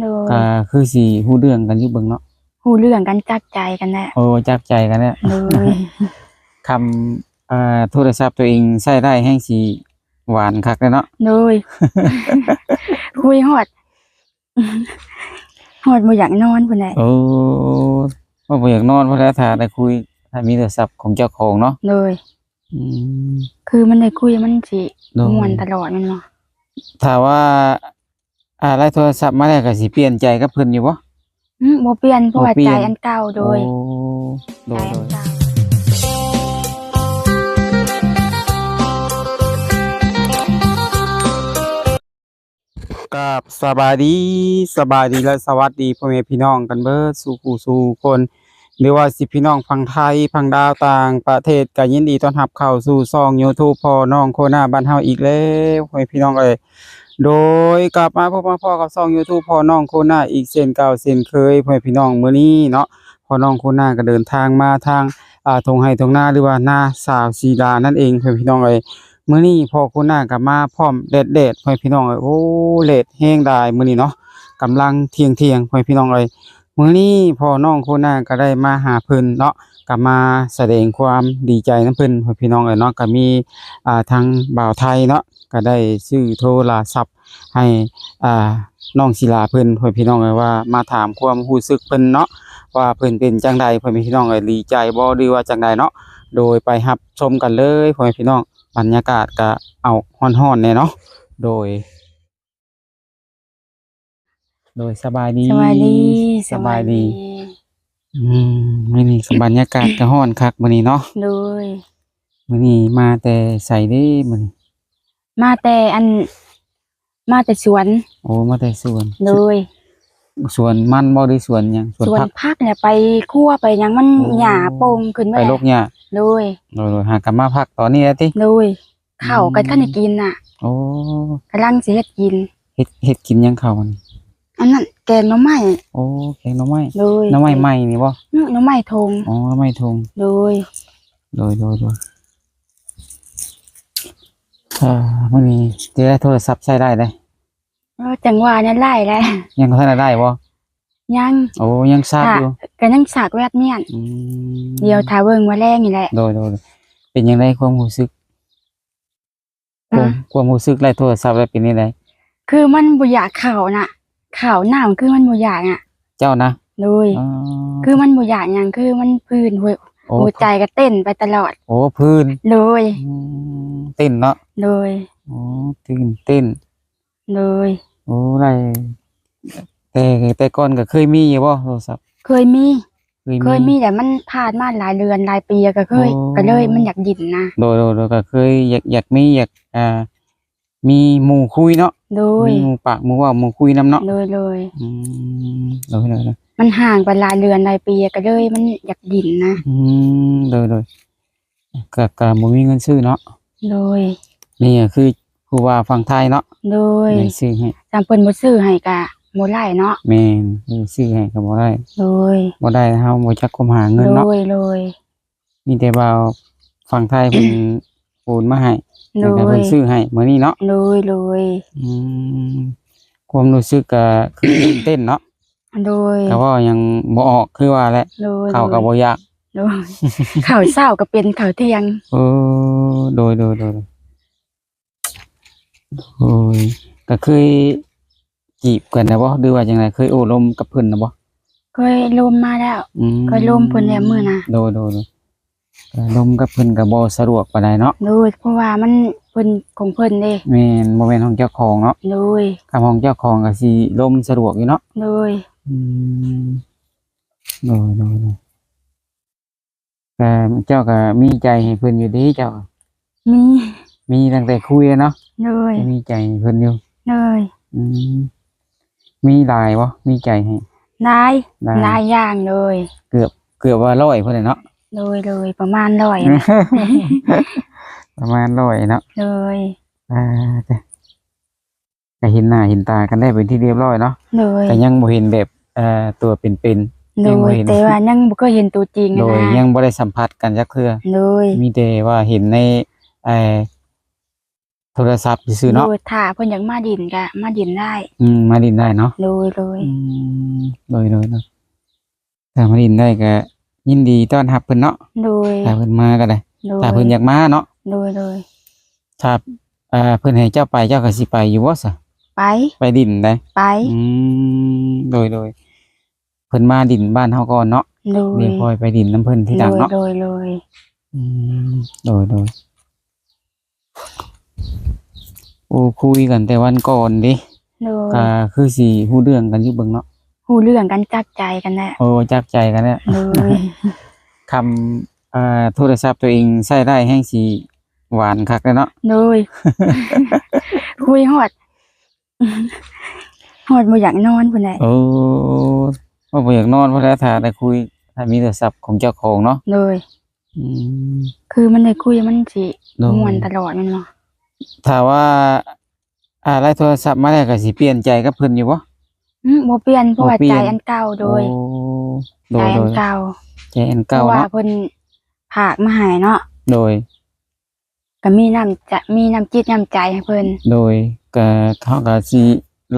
โดยก็คือสิฮู้เรื่องกันอยู่เบิ่งเนาะฮู้เรื่องกันจักใจกันแหละโอ้จับใจกันเนี่ยโดยคำเอ่อโทรศัพท์ตัวเองใช้ได้แห้งสิหวานคักเลยเนาะโดยคุยฮอดฮอดบ่อยากนอนพุ่นแหละโอ้ว่าบ่อยากนอนเพราะแล้วถ้าได้คุยถ้ามีโทรศัพท์ของเจ้าของเนาะโดยอืมคือมันได้คุยมันสิโดยม่วนตลอดแมันบ่ถ้าว่า อ่าไล่โทรศัพท์มาแล้วก็สิเปลี่ยนใจกับเพิ่นอยู่บ่ อืมบ่เปลี่ยนเพราะว่าบ่เปลี่ใจยนอันเก่าโดยโอ้โดใจยอัโดนยเก่ากับสบายดีสบายดีและสวัสดีพ่อแม่พี่น้องกันเบิดสู่ผู้สู่คน หรือว่าสิพี่น้องฝั่งไทยฝั่งดาวต่างประเทศก็ยินดีต้อนรับเข้าสู่ช่อง YouTube พ่อน้องโคนาบ้านเฮาอีกแล้วพ่อแม่พี่น้องเอ้ย โดยกลับมาพบมาพ่อกับช่อง YouTube พ่อน้องโคนาอีกเช่นเก่าเช่นเคยพ่อพี่น้องมื้อนี้เนาะพ่อน้องโคนาก็เดินทางมาทางอ่าทงไห้ทงหน้าหรือว่าหน้าสาวสีดานั่นเองพ่อพี่น้องเอ้ยมื้อนี้พ่อคุณน้าก็มาพร้อมเด็ดเด็ดๆพ่อพี่น้องเอ้ยโอ้เลดแห้งได้มื้อนี้เนาะกำลังเที่ยงเที่ยงๆพ่อพี่น้องเอ้ยมื้อนี้พ่อน้องคุณน้าก็ได้มาหาเพิ่นเนาะก็มาแสดงความดีใจนํเพิ่นพ่อพี่น้องเอ้ยเนาะก็มีอ่าทางบ่าวไทยเนาะ ก็ได้ซื้อโทรศัพท์ให้อ่าน้องศิลาเพิ่นพ่อพี่น้องเอ้ยว่ามาถามความรู้สึกเพิ่นเนาะว่าเพิ่นเป็นจังใดพ่อพี่น้องเอ้ยดีใจบ่หรือว่าจังใดเนาะโดยไปรับชมกันเลยพ่อพี่น้องบรรยากาศก็เอาฮ้อนๆเนี่ยเนาะโดย โดยสบายดีสวัสดีสบายดีอืมมื้อนี้ก็บรรยากาศก็ฮ้อนคักมื้อนี้เนาะโดยมื้อนี้มาแต่ใส่เด้มื้อนี้ มาแต่อัน มาแต่สวนโอ้มาแต่สวนโดยสวนมันบ่หรือสวนหยังสวนสวนผักพักเนี่ยไปคั่วไปหยังมันโอ้หญ้าโป่งขึ้นไปมาโลกหญ้าโดยโดยๆหากลับมาพักตอนนี้แล้วติโดยข้าวก็ทันได้กินน่ะ โอ้กำลังสิเฮ็ดกินเฮ็ดเฮ็ดกินหยังข้าวมันอันนั้นแกงหน่อไม้โอ้แกงหน่อไม้โดยหน่อไม้ใหม่นี่บ่อื้อหน่อไม้ทงอ๋อหน่อไม้ทงโดยโดยโดยโดย อ่ามื่อนี้จะได้โทรศัพท์ใช้ได้เลยเออจังหวะนั้นไล่แล้วยังทันได้บ่ยังโอ้ยังทราบอยู่ก็ยังสากแวดเมียนอืมเดียวทาเบิ่งว่าแรงนี่แหละโดยโดยโดยเป็นยังไงความรู้สึกความอะความรู้สึกไล่โทรศัพท์ได้เป็นยังไงคือมันบ่อยากข่าวน่ะข่าวหน้ามันคือมันบ่อยากอะเจ้านะโดยอ๋อคือมันบ่อยากหยังคือมันพื้นหัว โอ้หัวใจก็เต้นไปตลอด โอ้พื้นโดยอืมเต้นเนาะโดยโอ้เต้นเต้นโดยโอ้ได้แต่แต่ก่อนก็เคยมีอยู่บ่โทรศัพท์เคยมีเคยมีเคยมีแต่มันผ่านมาหลายเดือนหลายปีก็เคยโอ้ก็เลยมันอยากดินนะโดยโดยโดยก็เคยอยากอยากมีอยากอ่ามีหมู่คุยเนาะโดยมีหมู่ปากหมู่เว่าหมู่คุยนํเนาะโดยโดยอืมโดยโดยโดย มันห่างไปหลายเดือนหลายปีก็เลย มันอยากดินนะอืมโดยโดยก็ก็บ่มีเงินซื้อเนาะโดยนี่ก็คือผู้ว่าฝั่งไทยเนาะโดยไม่ซื้อให้จำเพิ่นบ่ซื้อให้ก็บ่ไล่เนาะแม่นคือซื้อให้ก็บ่ได้โดยบ่ได้เฮาบ่จักคุมหาเงินโดเนาะยโดยมีแต่ว่าฝั่งไทยเพิ่นโอนมาให้โดแล้วก็เพิ่ยนซื้อให้มื้อนี้เนาะโดยโดยอืมความรู้สึกก็คือตื่นเต้นเนาะ โดยก็ว่ายังบ่ออกคือว่าแหละโดยเข้าก็บ่อยากโดยข้าวเช้าก็เป็นข้าวเที่ยงเออโดยโดยโดยโดยโอ้ยก็เคยจีบกันนะบ่หรือว่าจังไดเคยโอ้ลมกับเพิ่นนะบ่เคยลมมาแล้วอืมเคยลมเพิ่นแล้วมื้อน่ะโดยโดยโดยก็ลมกับเพิ่นก็บ่สะดวกปานใดเนาะโดยเพราะว่ามันเพิ่นของเพิ่นเด้แม่นบ่แม่นของเจ้าของเนาะโดยถ้าของเจ้าของก็สิลมสะดวกอยู่เนาะโดย อืมโดยโดยโดยแต่เจ้าก็มีใจให้เพิ่นอยู่ดีเจ้า มีมีตั้งแต่คุยอะเนาะโดยมีใจให้เพิ่นอยู่โดยอืมมีหลายบ่มีใจให้นายได้นายอย่างเลยเกือบเกือบว่าร้อยพุ่นเลยเนาะโดยเลยประมาณร้อยนะประมาณร้อยเนาะเลยอ่าจ้ะ ก็เห็นหน้าเห็นตากันได้เป็นที่เรียบร้อยเนาะเลยแต่ยังบ่เห็นแบบเอ่อตัวเป็นโดยังบ่ยเห็นแต่ว่ายังบ่เคยเห็นตัวจริงๆโดยนะยังบ่ได้สัมผัสกันจักเทื่อโดยมีแต่ว่าเห็นในเอ่อโทรศัพท์ซื่อๆเนาะโดยถ้าเพิ่นอยากมาดินก็มาดินได้อืมมาดินได้เนาะโดยโดยอืมโดยโดยโดยถ้ามาดินได้ก็ยินดีต้อนรับเพิ่นเนาะโดยถ้าเพิ่นมาก็ได้โดยถ้าเพิ่นอยากมาเนาะโดยโดยถ้าเอ่อเพิ่นให้เจ้าไปเจ้าก็สิไปอยู่บ่ซะ ไปไปดินได้ไปอืมโดยโดยเพิ่นมาดินบ้านเฮาก่อนเนาะโดยเดี๋ยวค่อยไปดินน้ำเพิ่นที่หลังเนาะโดยโดยอืมโดยโดยโอ้คุยกันแต่วันก่อนดิโดยก็คือสิฮู้เรื่องกันอยู่เบิ่งเนาะฮู้เรื่องกันจักใจกันแหละโอ้จักใจกันแล้วโดยคำเอ่อโทรศัพท์ตัวเองใช้ได้แห้งสิหวานคักเลยเนาะโดยคุยฮอด ฮอดบ่อยากนอนพุ่นแหละโอ้ว่าบ่อยากนอนเพราะแล้วถ้าได้คุย ถ้ามีโทรศัพท์ของเจ้าของเนาะโดย อืม คือมันได้คุยมันสิโดย ม่วนตลอดแม่นบ่ถ้าว่าอ่าไล่โทรศัพท์มาแล้วก็สิเปลี่ยนใจกับเพิ่นอยู่บ่ อืมบ่เปลี่ยนเพราะว่าบ่เปลี่ใจยนอันเก่าโดยโอ้โดใจยโดอันยเก่าใจอันเพเก่าราะว่าเนาะเพิ่นผากมาให้เนาะโดย ก็มีน้ำจะมีน้ำจิตน้ำใจให้เพิ่นโดย ก็เขาก็สิ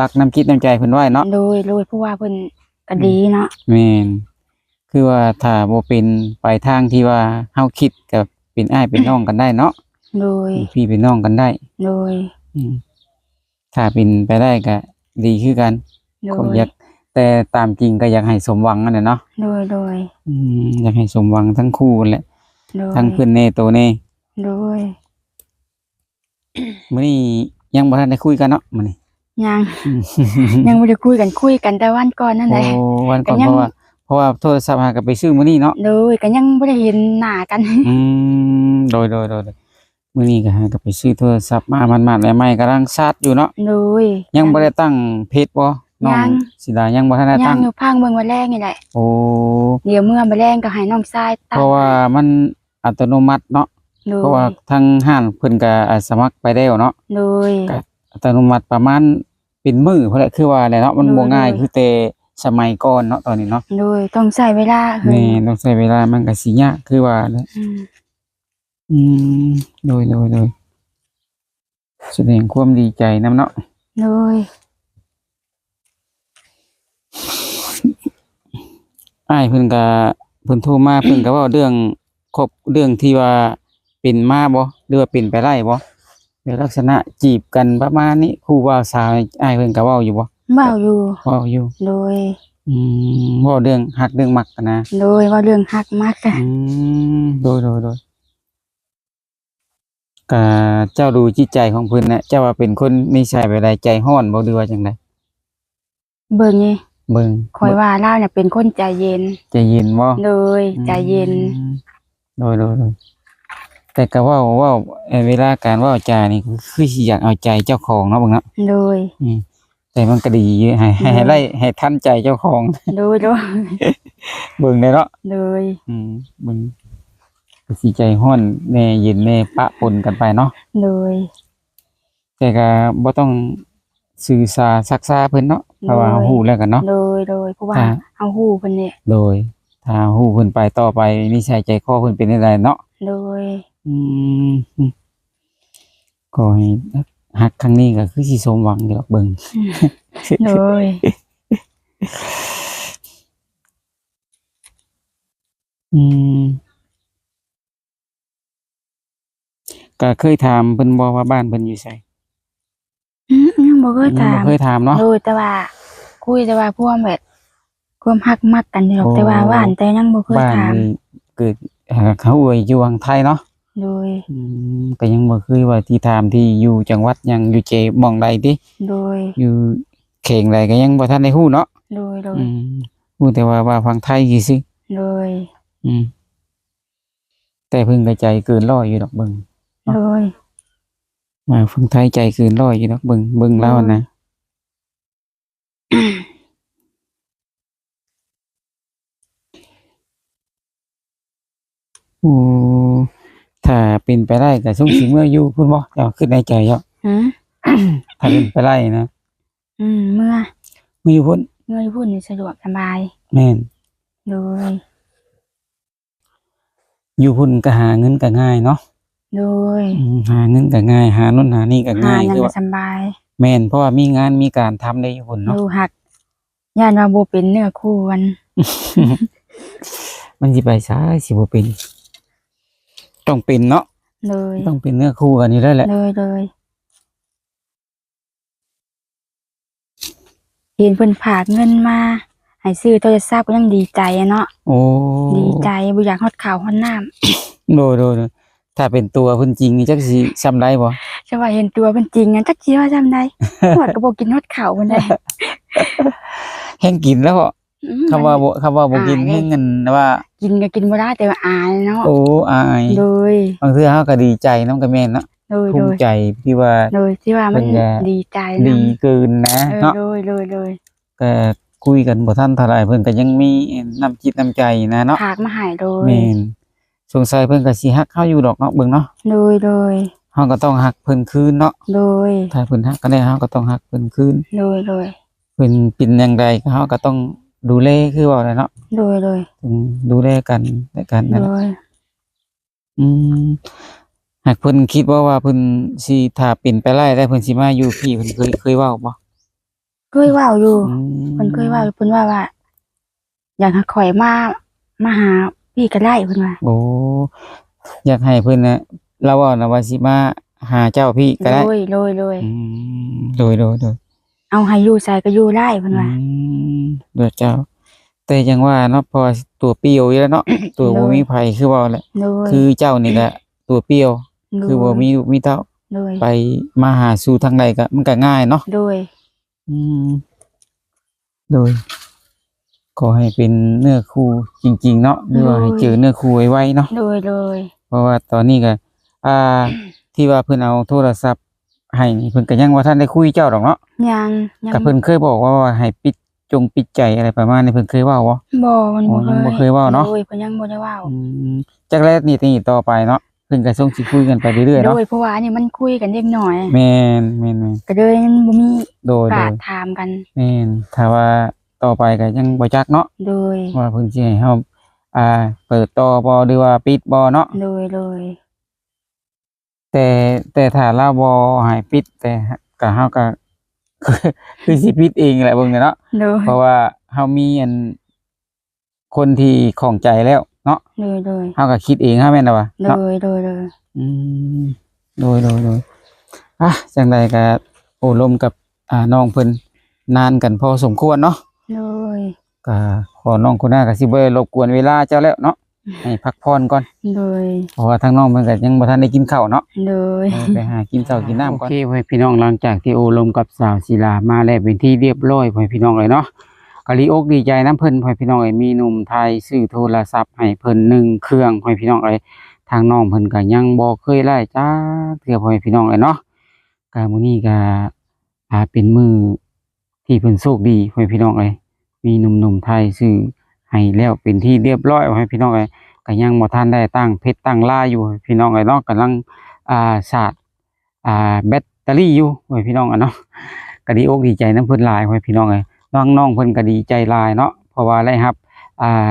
รักน้ำคิดน้ำใจเพิ่นไว้เนาะโดยโดยเพราะว่าเพิ่นก็ดีเนาะแม่นคือว่าถ้าบ่เป็นไปทางที่ว่าเฮาคิดกับเป็นอ้ายเป็นน้องกันได้เนาะโดยเป็นพี่เป็นน้องกันได้โดยอืมถ้าเป็นไปได้ก็ดีคือกันโดก็ยอยากแต่ตามจริงก็อยากให้สมหวังนั่นแหละเนาะโดยโดยอืมอยากให้สมหวังทั้งคู่นั่นแหละโดยทั้งเพิ่นเน่โตเน่โดยมื้อนี้ ยังบ่ทันได้คุยกันเนาะมื้อนี้ยัง ยังบ่ได้คุยกันคุยกันแต่วันก่อนนั่นแหโอ้ละวันก่อนก็ยัเพงราะว่าเพราะว่าโทรศัพท์หาก็ไปซื้อมื้อนี้เนาะโดยก็ยังบ่ได้เห็นหน้ากันอืมโดยโดยโดยโดยมื้อนี้ก็หาก็ไปซื้อโทรศัพท์มามันๆใหม่ๆกำลังชาร์จอยู่เนาะโดยยังบ่ได้ตั้งเพจบ่น้องยังสิดายังบ่ทันได้ยัตั้งงอยู่พังเบิ่งวันแรกนี่แหละโอ้เดี๋ยวเมื่อมาแรงก็ให้น้องชายตั้เพงราะว่ามันอัตโนมัติเนาะ โดเพราะยว่าทางห้างเพิ่นก็อ่าสมัครไปแล้วเนาะโดย ก็อัตโนมัติประมาณเป็นมื้อพุ่นแหละคือว่าแหละเนาะมันโดย บ่ง่ายโดยคือแต่สมัยก่อนเนาะตอนนี้เนาะโดยต้องใช้เวลาเฮ้แม่ยต้องใช้เวลามันก็สิยากคือว่าแหละอืมอืมโดยโดยโดยแสดงความดีใจนํเนาะโดยอ้ายเพิ่นก็เพิ่นโทรมาเพิ่นก็เว้าเรื่องครบเรื่องที่ว่า เป็นมาบ่หรือว่าเป็นไปได้บ่ในลักษณะจีบกันประมาณนี้ครูบ่าวสาวอ้ายเพิ่นก็เว้าอยู่บ่เว้าอยู่เว้าอยู่โดยอืมเว้าเรื่องฮักเรื่องมักกันนะโดยว่าเรื่องฮักมากอะอืมโดยโดยโดยก็เจ้าดูจิตใจของเพิ่นน่ะเจ้าว่าเป็นคนนิสัยแบบใดใจร้อนบ่หรือว่าจังไดเบิ่งนี่เบิ่งคอยว่าเล่าเนี่ยเป็นคนใจเย็น ใจเย็นบ่โดยใจเย็นอืมโดยโดยโดย แต่ก็เว่าเว่าเอ่อเวลาการเว่าจานี่คือสิอยากเอาใจเจ้าของเนาะเบิ่งเนาะโดย อืมแต่มันก็ดีอยู่ให้ให้อืมให้ไล่ให้ทันใจเจ้าของ โดยโดยเบิ่งได้เนาะโดยอืมเบิ่งก็สิใจร้อนแน่เย็นแน่ปะปนกันไปเนาะโดย แต่ก็บ่ต้องสื่อสารซักษาเพิ่นเนาะเพราะว่าโดยฮู้แล้วกันเนาะ โดยโดยเพราะว่าอ่าเอาหูเพิ่นเนี่ยโดยถ้าฮู้เพิ่นไปต่อไปนิสัยใจคอเพิ่นเป็นจังไดเนาะ โดยอืมอืม ก็ให้ฮักครั้งนี้ก็คือสิสมหวังอยู่ดอกเบิ่งโดยอืมก็เคยถามเพิ่นบ่ว่าบ้านเพิ่นอยู่ไสอืมยังบ่เคยยังถาบ่มเคยถามเนาะโดยแต่ว่า คุยแต่ว่าพวกแบบความฮักมักกันอยู่หรอกโอ้แต่ว่าหวานแต่ยังบ่เคยบ้านถามนี่เกิดเอ่อเขาเอ่ยอยู่วังไทยเนาะ โดยอืมก็ยังบ่เคยว่าที่ถามที่อยู่จังหวัดหยังอยู่เจหม่องใดติโดยอยู่เขงใดก็ยังบ่ทันได้ฮู้เนาะโดยโดยอืมฮู้แต่ว่าว่าฟังไทยซื่อโดยๆอืมแต่เพิ่นก็ใจเกินร้อยอยู่ดอกเบิ่งโดยมาฟังไทยใจเกินร้อยอยู่ดอกเบิ่งเบิ่งแล้วนะโอ้ ถ้าเป็นไปได้ก็ส่งสิเมื่ออยู่พุ่นบ่เจ้าคิดในใจเจ้าหืมถ้าเป็นไปได้นะอืมเมื่อเมื่ออยู่พุ่นเมื่อพูดนี่สะดวกสบายแม่นโดยอยู่พุ่นก็หาเงินก็ง่ายเนาะโดยอืมหาเงินก็ง่าย หานู่นหานี่ก็หาง่ายหยังคือก็ว่าสำบายแม่นเพราะว่ามีงานมีการทำได้อยู่พุ่นอเนาะยู่หักย่านว่าบ่เป็นเนื้อคู่กันมันสิไปซ้ายสิบ่เป็น ต้องเป็นเนาะเลยต้องเป็นเนื้อคู่กันอยู่แล้วแหละเลยเลยเห็นเพิ่นฝากเงินมาให้ซื้อโทรศัพท์ก็ยังดีใจอะเนาะโอ้ดีใจบ่อยากฮอดข่าวฮอดน้ำโดยโดยโดยถ้าเป็นตัวเพิ่นจริงนี่จักสิซ้ำได้บ่จะว่าเห็นตัวเป็นจริงอะจักสิว่าจำได้หอดก็บ่กินฮอดข่าวเพิ่นได้ แห้งกินแล้วบ่อืม คำว่าบ่คำว่าบ่กินอายแห้งเงินว่า กินก็กินบ่ได้แต่ว่าอายเนาะโอ้อายโดยบางเทื่อเฮาก็ดีใจนํกับแม่นเนาะโดยภูโดมิยใจที่ว่าโดยที่ว่ามันเพิ่นจะดีใจดีนำเกินนะเออเนาะโดยโดยโดยก็คุยกันบ่ทันเท่าไหร่เพิ่นก็ยังมีน้ำจิตน้ำใจนะเนาะฝากมาให้โดยแม่นสงสัยเพิ่นก็สิฮักเฮาอยู่ดอกเนาะเบิ่งเนาะโดยโดยเฮาก็ต้องฮักเพิ่นคืนเนาะโดยถ้าเพิ่นฮักก็ได้เฮาก็ต้องฮักเพิ่นคืนโดยโดยเพิ่นเป็นจังไดก็เฮาก็ต้อง ดูแลคือว่าแหละเนาะโดยโดยถึงดูแลกันและกันนั่นโดแหละยอืมหากเพิ่นคิดว่าว่าเพิ่นสิถ้าเป็นไปได้ได้เพิ่นสิมาอยู่พี่เพิ่นเคยเคยเว้าบ่เคยเว้าอยู่อืมเพิ่นเคยเว้าอยู่เพิ่นว่าว่า อยากให้ข่อยมามาหาพี่ก็ได้เพิ่นว่าโอ้อยากให้เพิ่นน่ะเราเว้านะว่าสิมาหาเจ้าพี่ก็โดได้ยโดยโดยอืมโดยโดยโดย เอาให้อยู่ใส่ก็อยู่ได้เพิ่นว่า อืมโดยเจ้า แต่ยังว่าเนาะเพอตัวเปรี้ยวอยู่แล้วเนาะ ตัวบ่มีไผคือเว่าแหละโดยคือเจ้านี่แหละตัวเปรี้ยวโดยคือบ่มีลูกมีเต้าโดยไปมาหาสู่ทางใดก็มันก็ง่ายเนาะโดย อืมโดยขอให้เป็นเนื้อคู่จริง ๆ เนาะหรือว่าให้เจอเนื้อคู่ไวๆเนาะ โดยโดย เพราะว่าตอนนี้ก็อ่า ที่ว่าเพิ่นเอาโทรศัพท์ ให้นี่เพิ่นก็ยังว่าท่านได้คุยเจ้าดอกเนาะยังยังก็เพิ่นเคยบอกว่าว่าให้ปิดจงปิดใจอะไรประมาณนี้เพิ่นเคยเว้าบ่บ่มันบ่อ๋อยังบ่เคยเว้าเนาะโดยเพิ่นยังบ่ได้เว้าอืมจากแรกนี่นี่ต่อไปเนาะเพิ่นก็ส่งสิคุยกันไปเรื่อยๆโดเนาะยเพราะว่าอันนี่มันคุยกันเล็กน้อยแม่นแม่นแม่นก็เลยมันบ่มีโดโอยโดกาสยถามกันแม่นถ้าว่าต่อไปก็ยังบ่จักเนาะโดยว่าเพิ่นสิให้เฮาอ่า เปิดต่อบ่หรือว่าปิดบ่เนาะโดยโดย แต่แต่ถ้าเราบ่ให้ปิด แต่ก็เฮาก็ คือสิปิดเองแหละเบิ่งเนี่ยเนาะโดยเพราะว่าเฮามีอันคนที่ของใจแล้ว เนาะโดยโดยเฮาก็คิดเองฮะแม่นบ่โดเนาะยโดยโดยอืมโดยโดยโดยอะจังใดก็โอ้ลมกับอ่าน้องเพิ่นนานกันพอสมควรเนาะ โดย ก็ขอน้องคนหน้าก็สิบ่ได้รบกวนเวลาเจ้าแล้วเนาะ ให้พักผ่อนก่อนโดยเพราะว่าทางน้องเพิ่นก็ยังบ่ทันได้กินข้าวเนาะโดยเออไปหากินข้าวกินน้ำก่อนโอเคพ่อพี่น้องหลังจากที่โอลมกับสาวศิลามาแล้วเป็นที่เรียบร้อยพ่อพี่น้องเลยเนาะก็ดีอกดีใจน้ำเพิ่นพ่อพี่น้องเอ้ยมีหนุ่มไทยซื้อโทรศัพท์ให้เพิ่นหนึ่งเครื่องพ่อพี่น้องเอ้ยทางน้องเพิ่นก็ยังบ่เคยไล่จ้าเทื่อพ่อพี่น้องเลยเนาะก็มื้อนี้ก็อ่าเป็นมื้อที่เพิ่นโชคดีพ่อพี่น้องเอ้ยมีหนุ่มๆไทยซื้อ ให้แล้วเป็นที่เรียบร้อยพ่อพี่น้องเอ้ก็ยังบ่ทันได้ตั้งเพชรตั้งล่าอยู่พี่น้องเอ้เนาะกำลังอ่าชาร์อ่าแบตเตอรี่อยู่ไว้พี่น้องอะเนาะก็ดีอกดีใจน้ำเพิ่นลายไว้พี่น้องเอ้น้องน้องเพิ่นก็ดีใจลายเนาะเพราะว่าได้รับอ่า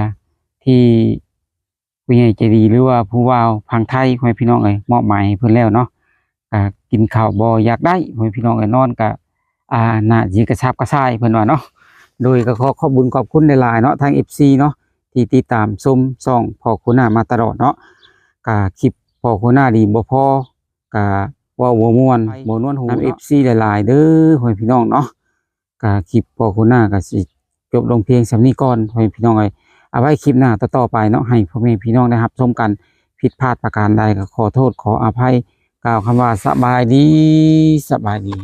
ที่ผู้ใหญ่ใจดีหรือว่าผู้ว่าพังไทยไว้พี่น้องเอ้มอบหมายให้เพิ่นแล้วเนาะก็กินข้าวบ่อยากได้ไว้พี่น้องเอ้นอนก็อ่าน่าสิกระชับกระส่ายเพิ่นว่าเนาะ โดยก็ขอขอบคุญขอบคุณหลายๆเนาะทาง FC เนาะที่ติดตามชมช่องพ่อคุณหน้ามาตลอดเนาะก็คลิปพ่อคุณหน้าดีบ่พอก็เว่าบ่ม่วนบ่นวนหูนำ FC หลายๆเด้อพ่อแม่พี่น้องเนาะก็คลิปพอคุณหน้าก็สิจบลงเพียงสำนี้ก่อนพ่อแม่พี่น้องเอ้ยเอาไว้คลิปหน้าต่อๆไปเนาะให้พ่อแม่พี่น้องได้รับชมกันผิดพลาดประการใดก็ขอโทษขออภัยกล่าวคำว่าสบายดีสบายดี